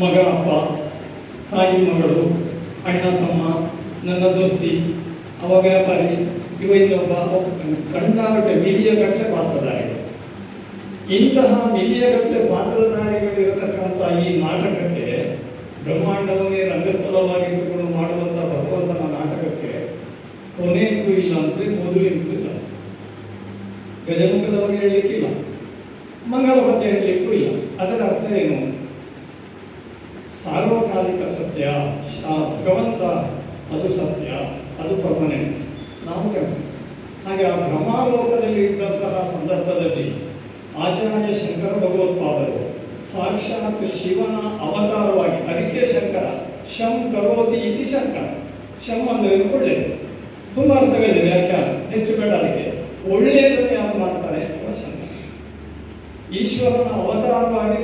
ಮಗ, ಅಪ್ಪ, ತಾಯಿ, ಮಗಳು, ಅಣ್ಣ, ತಮ್ಮ, ನನ್ನ ದೋಸ್ತಿ ಅವ ವ್ಯಾಪಾರಿ ಇವ ಇನ್ನೊಬ್ಬ ಕಂಡಾಗಟ್ಟೆ ಮಿಲಿಯ ಗಟ್ಟಲೆ ಪಾತ್ರಧಾರಿಗಳು. ಇಂತಹ ಮಿಲಿಯಗಟ್ಟಲೆ ಪಾತ್ರಧಾರಿಗಳಿರತಕ್ಕಂಥ ಈ ನಾಟಕಕ್ಕೆ ಬ್ರಹ್ಮಾಂಡವನ್ನೇ ರಂಗಸ್ಥಳವಾಗಿಟ್ಟುಕೊಂಡು ಮಾಡುವಂಥ ಭಗವಂತನ ನಾಟಕಕ್ಕೆ ಕೊನೆಗೂ ಇಲ್ಲ ಅಂದ್ರೆ ಮೊದಲಿಗೂ ಇಲ್ಲ. ಗಜಮುಖದವರು ಹೇಳಲಿಕ್ಕಿಲ್ಲ. ಮಂಗಲಪದ್ಯ ಹೇಳಲಿಕ್ಕೂ ಇಲ್ಲ. ಅದರ ಅರ್ಥ ಏನು? ಸಾರ್ವಕಾಲಿಕ ಸತ್ಯ ಭಗವಂತ ಅದು ಸತ್ಯ, ಅದು ಪರ್ಮನೆಂಟ್ ನಾವು ಕಂಡು ಹಾಗೆ ಆ ಬ್ರಹ್ಮಾಲೋಕದಲ್ಲಿ ಇದ್ದಂತಹ ಸಂದರ್ಭದಲ್ಲಿ ಆಚಾರ್ಯ ಶಂಕರ ಭಗವತ್ಪಾದರು, ಸಾಕ್ಷಾತ್ ಶಿವನ ಅವತಾರವಾಗಿ ಅರಿಕೆ ಶಂಕರ, ಶಂ ಕರೋತಿ ಇತಿ ಶಂಕರ. ಶಂ ಅಂದರೆ ಒಳ್ಳೆಯದು ತುಂಬ ಅರ್ಥಗಳಿದೆ ವ್ಯಾಖ್ಯಾನ. ಹೆಚ್ಚು ಬೇಡ ಅದಕ್ಕೆ. ಒಳ್ಳೆಯದನ್ನು ಯಾರು ಮಾಡ್ತಾರೆ? ಈಶ್ವರನ ಅವತಾರವಾಗಿ